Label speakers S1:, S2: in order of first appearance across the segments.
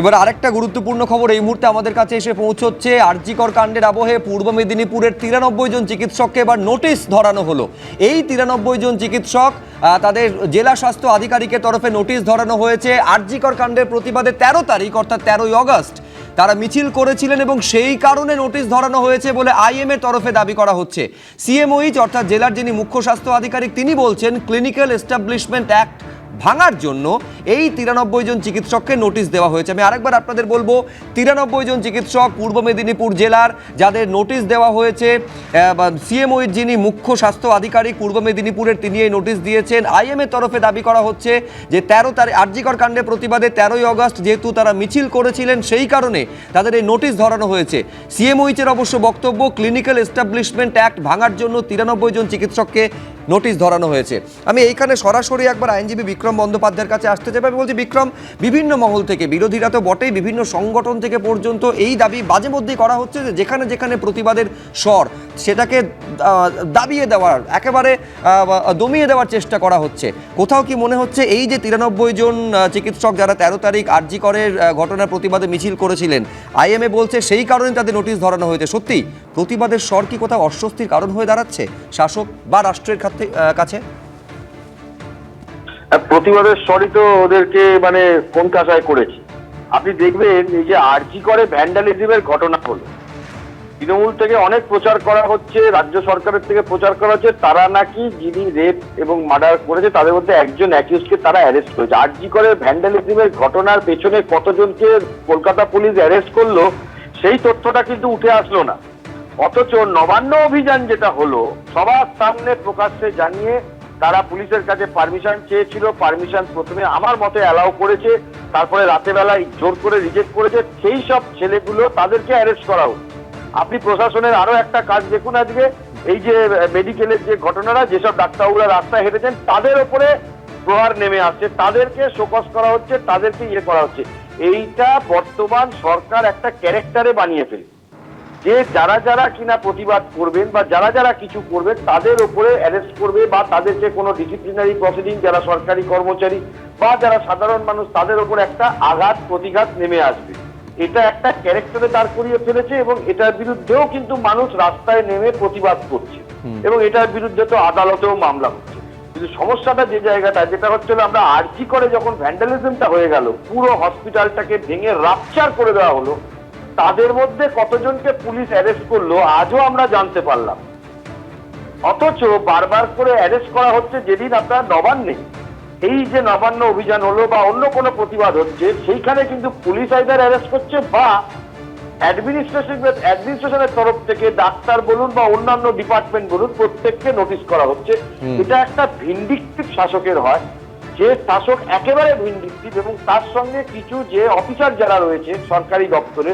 S1: এবার আরেকটা গুরুত্বপূর্ণ খবর এই মুহূর্তে আমাদের কাছে এসে পৌঁছচ্ছে। আরজিকর কাণ্ডের আবহে পূর্ব মেদিনীপুরের তিরানব্বই জন চিকিৎসককে এবার নোটিশ ধরানো হলো। এই তিরানব্বই জন চিকিৎসক তাদের জেলা স্বাস্থ্য আধিকারিকের তরফে নোটিশ ধরানো হয়েছে। আরজিকর কাণ্ডের প্রতিবাদে তেরো তারিখ, অর্থাৎ তেরোই অগস্ট, তারা মিছিল করেছিলেন এবং সেই কারণে নোটিশ ধরানো হয়েছে বলে আইএম এর তরফে দাবি করা হচ্ছে। সিএমওইচ, অর্থাৎ জেলার যিনি মুখ্য স্বাস্থ্য আধিকারিক, তিনি বলছেন, ক্লিনিক্যাল এস্টাবলিশমেন্ট অ্যাক্ট ভাঙার জন্য এই তিরানব্বই জন চিকিৎসককে নোটিশ দেওয়া হয়েছে। আমি আরেকবার আপনাদের বলব, তিরানব্বই জন চিকিৎসক পূর্ব মেদিনীপুর জেলার, যাদের নোটিশ দেওয়া হয়েছে সিএমওইর যিনি মুখ্য স্বাস্থ্য আধিকারিক পূর্ব মেদিনীপুরের, তিনি এই নোটিশ দিয়েছেন। আইএম এর তরফে দাবি করা হচ্ছে যে তেরো তারিখ, আরজিকর কাণ্ডে প্রতিবাদে তেরোই অগস্ট যেহেতু তারা মিছিল করেছিলেন, সেই কারণে তাদের এই নোটিশ ধরানো হয়েছে। সিএমওইচের অবশ্য বক্তব্য ক্লিনিক্যাল এস্টাবলিশমেন্ট অ্যাক্ট ভাঙার জন্য তিরানব্বই জন চিকিৎসককে নোটিশ ধরানো হয়েছে। আমি এইখানে সরাসরি একবার আইনজীবী বিক্রম বন্দ্যোপাধ্যায়ের কাছে আসতে চাই বলছি, বিক্রম, বিভিন্ন মহল থেকে, বিরোধীরা তো বটেই বিভিন্ন সংগঠন থেকে পর্যন্ত এই দাবি বাজে মধ্যেই করা হচ্ছে যে যেখানে যেখানে প্রতিবাদের স্বর সেটাকে দাবিয়ে দেওয়ার, একেবারে দমিয়ে দেওয়ার চেষ্টা করা হচ্ছে। কোথাও কি মনে হচ্ছে এই যে তিরানব্বই জন চিকিৎসক যারা তেরো তারিখ আরজি করের ঘটনার প্রতিবাদে মিছিল করেছিলেন, আইএমএ বলছে সেই কারণে তাদের নোটিশ ধরানো হয়েছে। সত্যি, প্রতিবাদের স্বর কি কোথাও অস্বস্তির কারণ হয়ে দাঁড়াচ্ছে, শাসক বা রাষ্ট্রের কাছে?
S2: প্রতিবাদের স্বরই তো ওদেরকে মানে কোন কাসায় করেছে। আপনি দেখবেন এই যে আরজি করে ভ্যান্ডালিজমের ঘটনা হলো। তৃণমূল থেকে অনেক প্রচার করা হচ্ছে, রাজ্য সরকারের থেকে প্রচার করা হচ্ছে, তারা নাকি যিনি রেপ এবং মার্ডার করেছে, তাদের মধ্যে একজন অ্যাকিউজকে তারা অ্যারেস্ট করেছে। আরজি করে ভ্যান্ডালিজমের ঘটনার পেছনে কতজনকে কলকাতা পুলিশ অ্যারেস্ট করল, সেই তথ্যটা কিন্তু উঠে আসলো না। অথচ নবান্ন অভিযান যেটা হলো, সবার সামনে প্রকাশ্যে জানিয়ে তারা পুলিশের কাছে পারমিশন চেয়েছিল। পারমিশন প্রথমে আমার মতে অ্যালাউ করেছে, তারপরে রাতে বেলায় জোর করে রিজেক্ট করেছে। সেই সব ছেলেগুলো তাদেরকে অ্যারেস্ট করা হচ্ছে। আপনি প্রশাসনের আরও একটা কাজ দেখুন আজকে, এই যে মেডিকেলের যে ঘটনাটা, যেসব ডাক্তারবাবুরা রাস্তায় হেঁটেছেন, তাদের ওপরে প্রহার নেমে আসছে। তাদেরকে শোকস করা হচ্ছে, তাদেরকে ইয়ে করা হচ্ছে। এইটা বর্তমান সরকার একটা ক্যারেক্টারে বানিয়ে ফেলে যে যারা যারা কিনা প্রতিবাদ করবেন বা যারা যারা কিছু করবেন, তাদের ওপরে অ্যারেস্ট করবে বা তাদেরকে কোনো ডিসিপ্লিনারি প্রসিডিং যারা সরকারি কর্মচারী বা যারা সাধারণ মানুষ, তাদের ওপর একটা আঘাত, প্রতিঘাত নেমে আসবে। এটা একটা ক্যারেক্টারে দাঁড় করিয়ে ফেলেছে এবং এটার বিরুদ্ধেও কিন্তু মানুষ রাস্তায় নেমে প্রতিবাদ করছে। এবং এটার বিরুদ্ধে তো আদালতেও মামলা হচ্ছে। কিন্তু সমস্যাটা যে জায়গাটা যেটা হচ্ছে আমরা আর্জি করে যখন ভ্যান্ডালিজমটা হয়ে গেল পুরো হসপিটালটাকে ভেঙে রাপচার করে দেওয়া হলো তাদের মধ্যে কতজনকে পুলিশ অ্যারেস্ট করল আজও আমরা জানতে পারলাম। অথচ বারবার করে অ্যারেস্ট করা হচ্ছে যেদিন আপনার নবান্নে। এই যে নবান্ন অভিযান হলো বা অন্য কোনো প্রতিবাদ হচ্ছে সেইখানে কিন্তু পুলিশ আইদার অ্যারেস্ট করছে বা অ্যাডমিনিস্ট্রেশন অ্যাডমিনিস্ট্রেশনের তরফ থেকে ডাক্তার বলুন বা অন্যান্য ডিপার্টমেন্ট বলুন প্রত্যেককে নোটিশ করা হচ্ছে। এটা একটা ভিন্ডিকটিভ শাসকের হয়। যে শাসক একেবারে ভিন্ডিকটিভ এবং তার সঙ্গে কিছু যে অফিসার যারা রয়েছে সরকারি দপ্তরে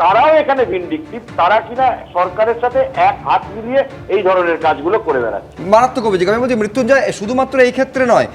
S2: তারাও এখানে ভিন্ডিকটিভ তারা কিনা সরকারের সাথে এক হাত মিলিয়ে এই ধরনের কাজগুলো করে বেড়াচ্ছে।
S1: মারাত্মক অভিযোগ। আমি বলছি মৃত্যুঞ্জয় শুধুমাত্র এই ক্ষেত্রে নয়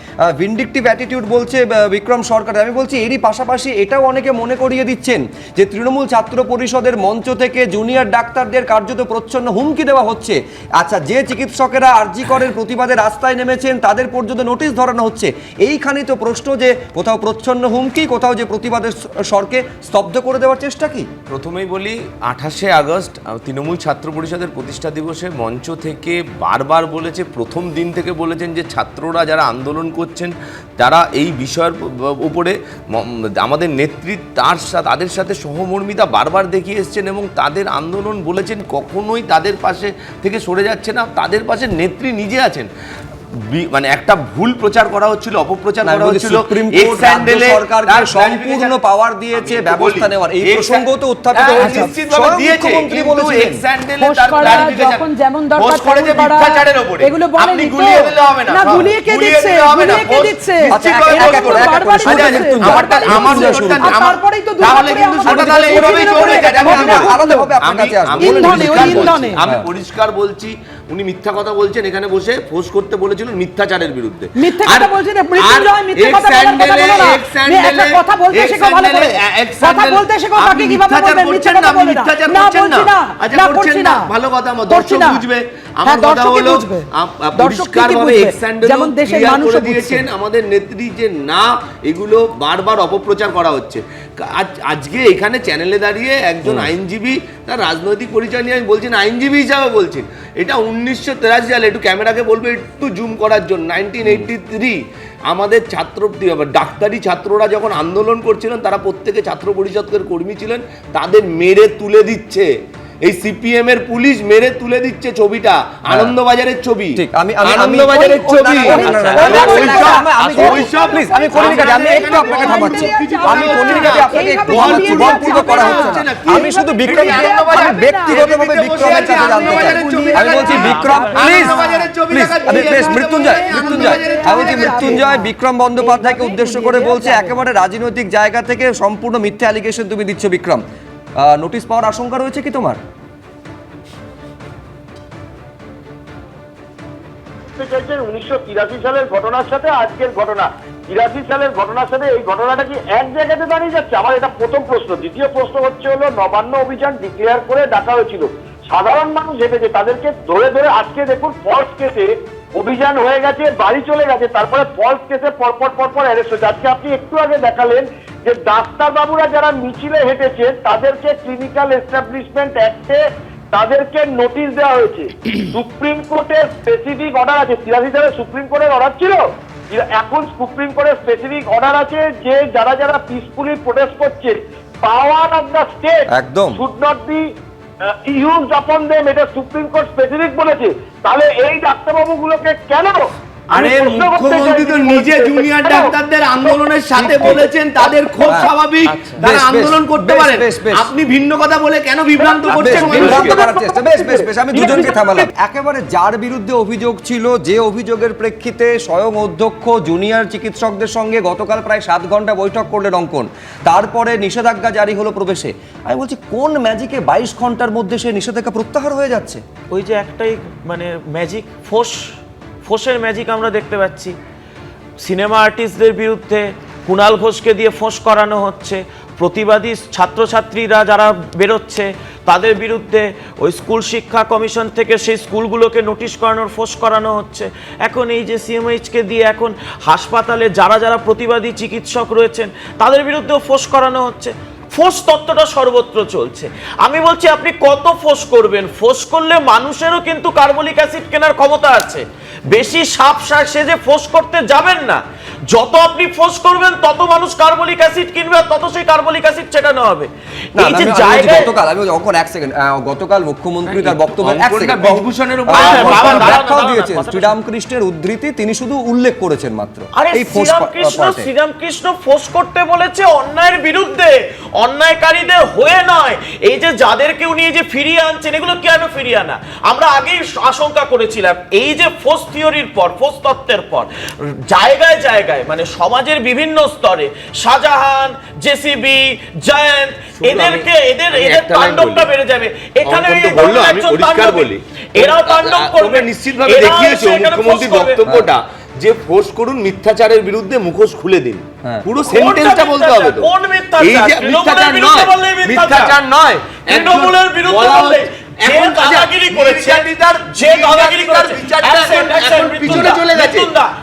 S1: ভিন্ডিকটিভ অ্যাটিটিউড বলছে বিক্রম সরকার। আমি বলছি এরই পাশাপাশি এটাও অনেকে মনে করিয়ে দিচ্ছেন যে তৃণমূল ছাত্র পরিষদের মঞ্চ থেকে জুনিয়র ডাক্তারদের কার্যত প্রচ্ছন্ন হুমকি দেওয়া হচ্ছে। আচ্ছা যে চিকিৎসকেরা আরজি করের প্রতিবাদে রাস্তায় নেমেছেন, তাদের পর্যন্ত নোটিশ ধরানো হচ্ছে। এইখানেই তো প্রশ্ন যে কোথাও প্রচ্ছন্ন হুমকি, কোথাও যে প্রতিবাদের স্বরকে স্তব্ধ করে দেওয়ার চেষ্টা কি?
S3: প্রথমেই বলি, আঠাশে আগস্ট তৃণমূল ছাত্র পরিষদের প্রতিষ্ঠা দিবসে মঞ্চ থেকে বারবার বলেছে, প্রথম দিন থেকে বলেছেন যে ছাত্ররা যারা আন্দোলন করছেন, তারা এই বিষয়ের উপরে আমাদের নেত্রী তার সাথে তাদের সাথে সহমর্মিতা বারবার দেখিয়ে এসছেন এবং তাদের আন্দোলন বলেছেন কখনোই তাদের পাশে থেকে সরে যাচ্ছে না, তাদের পাশে নেত্রী নিজে আছেন। মানে একটা ভুল প্রচার করা হচ্ছিল অপপ্রচার করা হচ্ছিল এক্স তার
S1: সম্পূর্ণ পাওয়ার দিয়েছে ব্যবস্থা নেওয়ার। এই প্রসঙ্গও তো উত্থাপিত
S3: হ্যাঁ,
S1: হয়েছে।
S3: নিশ্চিতভাবে দিয়েছে, কিন্তু
S1: বলেছিলেন।
S3: ex handle এ
S4: খোঁজ
S3: তার
S4: করা যেমন দরকার
S3: মিথ্যাচারের।
S4: এগুলো
S3: আপনি গুলিয়ে দিলে হবে না
S4: না, গুলিয়ে কে দিচ্ছে?
S3: হবে না,
S4: গুলিয়ে কে দিচ্ছে?
S1: আচ্ছা, করে।
S3: আমারটা আমার
S4: তারপরেই তো
S3: তাহলে কিন্তু সেটা তাহলে
S4: এগুলো
S3: চলে
S4: হবে
S3: আমি
S1: আলাদাভাবে আপনার কাছে আসব।
S3: আমি পরিষ্কার বলছি, উনি মিথ্যা কথা বলছেন এখানে বসে ফোর্স করতে বলেছিলেন মিথ্যাচারের বিরুদ্ধে
S4: মিথ্যা কথা বলছেন, মৃত্যুঞ্জয়, মিথ্যা কথা বলার কথা
S3: handle-এ,
S4: বলো না। কথা বলতে শেখো ভালো করে। কথা বলতে শেখো,
S3: আপনি
S4: বাকি কীভাবে বলবেন? মিথ্যা কথা
S3: মিথ্যাচার করছেন না। আচ্ছা, করছেন না। ভালো কথা আমার দর্শক বুঝবে আমার
S4: হ্যাঁ,
S3: কথা হলো পরিষ্কারভাবে।
S4: যেমন দেশের বুঝছে।
S3: দিয়েছেন আমাদের নেত্রী যে না এগুলো বারবার অপপ্রচার করা হচ্ছে আজকে এখানে চ্যানেলে দাঁড়িয়ে একজন আইনজীবী তার রাজনৈতিক পরিচয় নিয়ে আমি বলছি না, আইনজীবী হিসাবে বলছি এটা উনিশশো তেরাশি সালে একটু ক্যামেরাকে বলবে, একটু জুম করার জন্য। নাইনটিন এইটটি থ্রি, আমাদের ছাত্র ডাক্তারি ছাত্ররা যখন আন্দোলন করছিলেন, তারা প্রত্যেকে ছাত্র পরিষদের কর্মী ছিলেন, তাদের মেরে তুলে দিচ্ছে। এই সিপিএম এর পুলিশ মেরে তুলে দিচ্ছে ছবিটা আনন্দবাজারের ছবি।
S1: ঠিক, আমি- আমি-
S3: আনন্দবাজারের ছবি।
S1: আমি- আমি-
S3: ওইসব-
S1: please, আমি কলিকাতে, আমি একটু আপনাকে থামাচ্ছি। আমি কলিকাতে আপনাকে একটু থামাচ্ছি, করা হচ্ছে না। আমি শুধু বিক্রমকে আমি ব্যক্তিগতভাবে বিক্রমের কাছে জানতে চাই। আমি বলছি বিক্রম প্লিজ প্লিজ আমি প্লিজ মৃত্যুঞ্জয় মৃত্যুঞ্জয়। আমি বলছি মৃত্যুঞ্জয় বিক্রম বন্দ্যোপাধ্যায়কে উদ্দেশ্য করে বলছে একেবারে রাজনৈতিক জায়গা থেকে সম্পূর্ণ মিথ্যা অ্যালিগেশন তুমি দিচ্ছ বিক্রম। নোটিশ পাওয়ার আশঙ্কা রয়েছে কি তোমার?
S2: উনিশশো সালের ঘটনার সাথে আজকের ঘটনা। তিরাশি সালের ঘটনার সাথে এই ঘটনাটা কি এক দাঁড়িয়ে যাচ্ছে? আমার এটা প্রথম প্রশ্ন। দ্বিতীয় প্রশ্ন হচ্ছে হলো, নবান্ন অভিযান করে ডাকা হয়েছিল। সাধারণ মানুষ হেঁটেছে, তাদেরকে ধরে ধরে আজকে দেখুন ফলস কেসে অভিযান হয়ে গেছে বাড়ি চলে গেছে তারপরে ফলস কেসে পরপর পরপর অ্যারেস্ট হয়েছে। আজকে আপনি একটু আগে দেখালেন যে ডাক্তার বাবুরা যারা মিছিলে হেঁটেছে তাদেরকে ক্লিনিক্যাল এস্টাবলিশমেন্ট অ্যাক্টে তাদেরকে নোটিশ দেওয়া হয়েছে। সুপ্রিম কোর্টের স্পেসিফিক অর্ডার আছে। তিরাশি সালে সুপ্রিম কোর্টের অর্ডার ছিল? এখন সুপ্রিম কোর্টের স্পেসিফিক অর্ডার আছে যে যারা যারা পিসফুলি প্রোটেস্ট করছে পাওয়ার অফ দ্য স্টেট
S1: একদম।
S2: Should not be use upon them এটা সুপ্রিম কোর্ট স্পেসিফিক বলেছে। তাহলে এই ডাক্তারবাবুগুলোকে কেন
S3: আরে মুখ্যমন্ত্রী তো নিজে জুনিয়র ডাক্তারদের আন্দোলনের সাথে বলেছেন তাদের খুব
S1: হ্যাঁ,
S3: স্বাভাবিক
S1: আচ্ছা,
S3: তারা আন্দোলন করতে পারেন।
S1: বেশ।
S3: আপনি ভিন্ন কথা বলে কেন বিভ্রান্ত করছেন?
S1: বিভ্রান্ত করার চেষ্টা বেশ বেশ বেশ আমি দুজনকে থামালাম। একেবারে যার বিরুদ্ধে অভিযোগ ছিল যে অভিযোগের প্রেক্ষিতে স্বয়ং অধ্যক্ষ জুনিয়র চিকিৎসকদের সঙ্গে গতকাল প্রায় সাত ঘণ্টা বৈঠক করলেন অঙ্কন। তারপরে নিষেধাজ্ঞা জারি হলো প্রবেশে। আমি বলছি কোন ম্যাজিকে বাইশ ঘণ্টার মধ্যে সে নিষেধাজ্ঞা প্রত্যাহার হয়ে যাচ্ছে?
S4: ওই যে একটাই মানে ম্যাজিক ফোস ফোসের ম্যাজিক আমরা দেখতে পাচ্ছি। সিনেমা আর্টিস্টদের বিরুদ্ধে কুণাল ঘোষকে দিয়ে ফোঁস করানো হচ্ছে। প্রতিবাদী ছাত্রছাত্রীরা যারা বেরোচ্ছে, তাদের বিরুদ্ধে ওই স্কুল শিক্ষা কমিশন থেকে সেই স্কুলগুলোকে নোটিশ করানোর, ফোঁস করানো হচ্ছে। এখন এই যে সিএমএইচকে দিয়ে এখন হাসপাতালে যারা যারা প্রতিবাদী চিকিৎসক রয়েছেন, তাদের বিরুদ্ধেও ফোঁস করানো হচ্ছে। ফোর্স তত্ত্বটা সর্বত্র চলছে। আমি বলছি, আপনি কত ফোর্স করবেন? ফোর্স করলে মানুষেরও কিন্তু কার্বলিক অ্যাসিড কেনার ক্ষমতা আছে। বেশি সাপ সে যে ফোর্স করতে যাবেন না। যত আপনি ফোর্স করবেন তত মানুষ কার্বলিক অ্যাসিড কিনবে তত সেই কার্বলিক অ্যাসিড চেটানো হবে। এই যে জায়গায়
S1: গতকাল আমি যখন এক সেকেন্ড গতকাল মুখ্যমন্ত্রী তার বক্তব্য এক সেকেন্ড
S3: বিভূষণের উপর-
S4: হ্যাঁ,
S1: ব্যাখ্যাও দিয়েছেন শ্রীরামকৃষ্ণের উদ্ধৃতি তিনি শুধু উল্লেখ করেছেন মাত্র।
S4: আরে শ্রীরামকৃষ্ণ। শ্রীরামকৃষ্ণ ফোর্স করতে বলেছে অন্যায়ের বিরুদ্ধে। অন্যায়কারীদের হয়ে নয়। এই যে যাদেরকে উনি এই যে ফিরিয়ে আনছেন এগুলো কেন ফিরিয়ে আনা? আমরা আগেই আশঙ্কা করেছিলাম এই যে ফোর্স থিওরির পর ফোর্স তত্ত্বের পর জায়গায় জায়গায় মানে সমাজের বিভিন্ন স্তরে শাহজাহান জেসিবি জয়ন্ত এদেরকে এদের এদের তাণ্ডবটা বেড়ে যাবে এখানে এই
S3: বলল, আমি পরিষ্কার বলি
S4: এরাও তাণ্ডব করবে
S3: নিশ্চিতভাবে দেখিয়েছো
S4: করবে।
S3: বক্তব্যটা যে ফোর্স করুন মিথ্যাচারের বিরুদ্ধে মুখোশ খুলে দিন
S1: হ্যাঁ।
S3: পুরো সেন্টেন্সটা বলতে হবে তো
S4: কোন মিথ্যাচার?
S3: এই মিথ্যাচার নয়
S4: মিথ্যাচার।
S3: নয়
S4: তৃণমূলের বিরুদ্ধে বললে
S3: এখন
S4: দাদাগিরি করেছে, যে
S3: বিচারটা এখন- পিছনে চলে গেছে।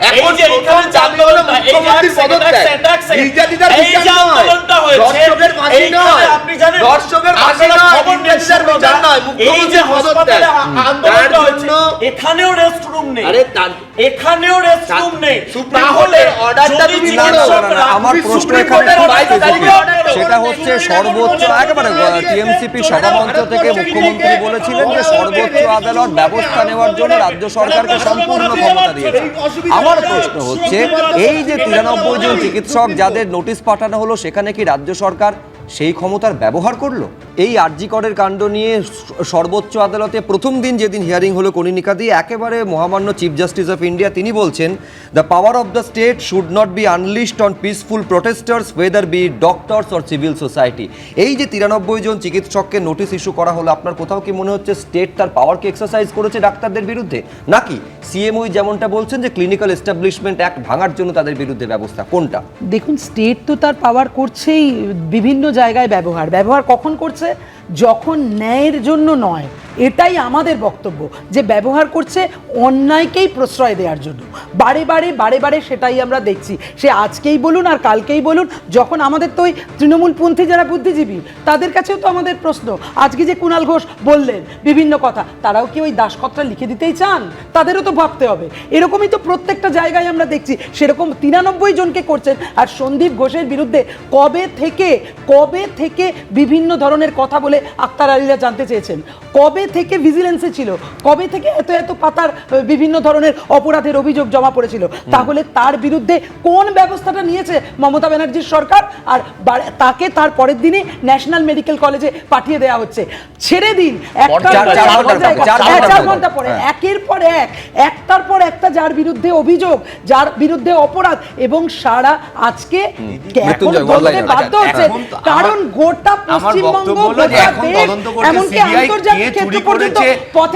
S3: এখন
S4: যে এখানে
S3: হলো
S4: এক
S3: পদত্যাগ। নির্যাতিতার বিচার নয়। দর্শকের ফাঁসি নয়। দর্শকের ফাঁসি নয়, নির্যাতিতার বিচার নয়,
S4: এই যে
S3: মুখ্যমন্ত্রীর পদত্যাগ।
S4: আন্দোলনটা
S3: তার জন্য-
S4: এখানেও রেস্ট রুম নেই।
S3: আরে তার-
S4: এখানেও রেস্ট রুম নেই। তাহলে যদি
S3: তুমি
S1: না, আমার প্রশ্ন এখানে সেটা হচ্ছে সর্বোচ্চ একেবারে টিএমসিপি সভামঞ্চ থেকে মুখ্যমন্ত্রী বলেছিলেন যে সর্বোচ্চ আদালত ব্যবস্থা নেওয়ার জন্য রাজ্য সরকারকে সম্পূর্ণ ক্ষমতা দিয়েছে। আমার প্রশ্ন হচ্ছে, এই যে তিরানব্বই জন চিকিৎসক যাদের নোটিশ পাঠানো হলো, সেখানে কি রাজ্য সরকার সেই ক্ষমতার ব্যবহার করল? এই আরজিকরের কাণ্ড নিয়ে সর্বোচ্চ আদালতে প্রথম দিন যেদিন হিয়ারিং হলো কনিনিকা দিয়ে একেবারে মহামান্য চিফ জাস্টিস অফ ইন্ডিয়া তিনি বলছেন, the power of the state should not be unleashed on peaceful protesters whether be doctors or civil society এই যে তিরানব্বই জন চিকিৎসককে নোটিশ ইস্যু করা হলো, আপনার কোথাও কি মনে হচ্ছে স্টেট তার পাওয়ারকে এক্সারসাইজ করেছে ডাক্তারদের বিরুদ্ধে? নাকি সিএমওই যেমনটা বলছেন যে ক্লিনিক্যাল এস্টাবলিশমেন্ট অ্যাক্ট ভাঙার জন্য তাদের বিরুদ্ধে ব্যবস্থা, কোনটা?
S5: দেখুন, স্টেট তো তার পাওয়ার করছেই, বিভিন্ন জায়গায় ব্যবহার। ব্যবহার কখন করছে? যখন ন্যায়ের জন্য নয়। এটাই আমাদের বক্তব্য, যে ব্যবহার করছে অন্যায়কেই প্রশ্রয় দেওয়ার জন্য। বারে বারে বারে বারে সেটাই আমরা দেখছি। সে আজকেই বলুন আর কালকেই বলুন, যখন আমাদের তো ওই তৃণমূলপন্থী যারা বুদ্ধিজীবী, তাদের কাছেও তো আমাদের প্রশ্ন, আজকে যে কুণাল ঘোষ বললেন বিভিন্ন কথা, তারাও কি ওই দাসকত্রা লিখে দিতেই চান? তাদেরও তো ভাবতে হবে। এরকমই তো প্রত্যেকটা জায়গায় আমরা দেখছি, সেরকম তিরানব্বই জনকে করছেন। আর সন্দীপ ঘোষের বিরুদ্ধে কবে থেকে কবে থেকে বিভিন্ন ধরনের কথা বলে আক্তার আলীরা জানতে চেয়েছেন? কবে থেকে ভিজিলেন্সে ছিল? কবে থেকে এত এত পাতার বিভিন্ন ধরনের অপরাধের অভিযোগ জমা পড়েছিল? তাহলে তার বিরুদ্ধে কোন ব্যবস্থাটা নিয়েছে মমতা ব্যানার্জির সরকার? আর তাকে তার পরের দিনই ন্যাশনাল মেডিকেল কলেজে পাঠিয়ে দেওয়া হচ্ছে। ছেড়ে দিন।
S1: চার-।
S5: ঘণ্টা
S1: পরে
S5: হ্যাঁ। একের পর এক একটার পর একটা যার বিরুদ্ধে অভিযোগ যার বিরুদ্ধে অপরাধ এবং সারা আজকে। বাধ্য হচ্ছে। কারণ গোটা পশ্চিমবঙ্গ এমনকি আন্তর্জাতিক পর্যন্ত
S3: করেছে,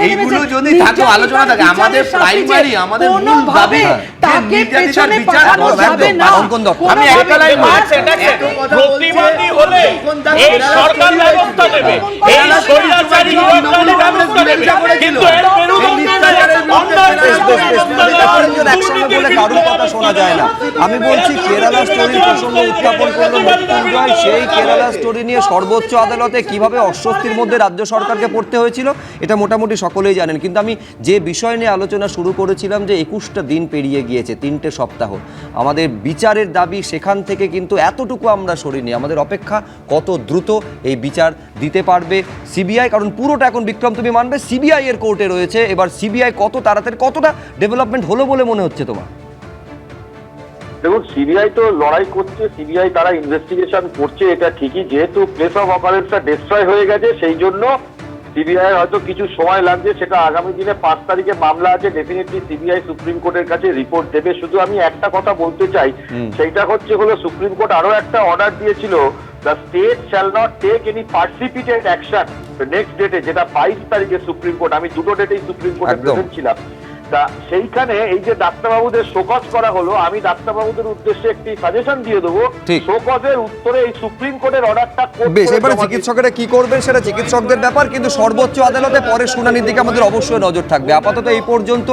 S3: এইগুলো যদি
S5: নির্যাতিতার
S3: আলোচনা থাকে, আমাদের primary, আমাদের মূল দাবি
S5: তাকে পেছনে
S3: বিচার
S5: পাঠানো যাবে না।
S1: অঙ্কন দত্ত।
S3: আমি একটা লাইন বলছি,
S4: প্রতিবাদী হলে এই সরকার ব্যবস্থা নেবে। এই স্বৈরাচারী ব্যবস্থা নেবে। কিন্তু এর
S1: আমি
S4: নেওয়া,
S1: দেখেন যে একসঙ্গে বলে কারোর কথা শোনা যায় না। আমি বলছি কেরালা স্টোরির প্রসঙ্গ উত্থাপন করল মৃত্যুঞ্জয় সেই কেরালা স্টোরি নিয়ে সর্বোচ্চ আদালতে কীভাবে অস্বস্তির মধ্যে রাজ্য সরকারকে পড়তে হয়েছিল? এটা মোটামুটি সকলেই জানেন। কিন্তু আমি যে বিষয় নিয়ে আলোচনা শুরু করেছিলাম যে একুশটা দিন পেরিয়ে গিয়েছে, তিনটে সপ্তাহ, আমাদের বিচারের দাবি সেখান থেকে কিন্তু এতটুকু আমরা সরিনি। আমাদের অপেক্ষা কত দ্রুত এই বিচার দিতে পারবে সিবিআই, কারণ পুরোটা এখন বিক্রম, তুমি মানবে, সিবিআই এর কোর্টে রয়েছে। এবার সিবিআই কত তাড়াতাড়ি, কতটা ডেভেলপমেন্ট হলো বলে মনে হচ্ছে তোমার?
S2: দেখুন, সিবিআই তো লড়াই করছে, সিবিআই তারা ইনভেস্টিগেশন করছে, এটা ঠিকই, যেহেতু প্লেস অফ অকারেন্সটা ডিস্ট্রয় হয়ে গেছে, সেই জন্য সিবিআই হয়তো কিছু সময় লাগছে সেটা আগামী দিনে পাঁচ তারিখে মামলা আছে ডেফিনেটলি সিবিআই সুপ্রিম কোর্টের কাছে রিপোর্ট দেবে। শুধু আমি একটা কথা বলতে চাই সেইটা হচ্ছে হলো সুপ্রিম কোর্ট আরও একটা অর্ডার দিয়েছিল the state shall not take any precipitated action next ডেটে যেটা বাইশ তারিখে সুপ্রিম কোর্ট আমি দুটো ডেটেই সুপ্রিম কোর্টে। প্রেজেন্ট ছিলাম। তা সেইখানে এই যে ডাক্তারবাবুদের শোকজ করা হলো আমি ডাক্তারবাবুদের উদ্দেশ্যে একটি সাজেশন দিয়ে দেবো। শোকজের উত্তরে এই সুপ্রিম কোর্টের অর্ডারটা
S1: বেশ এবারে চিকিৎসকেরা কি করবেন সেটা চিকিৎসকদের ব্যাপার কিন্তু সর্বোচ্চ আদালতে পরে শুনানির দিকে আমাদের অবশ্যই নজর থাকবে। আপাতত এই পর্যন্ত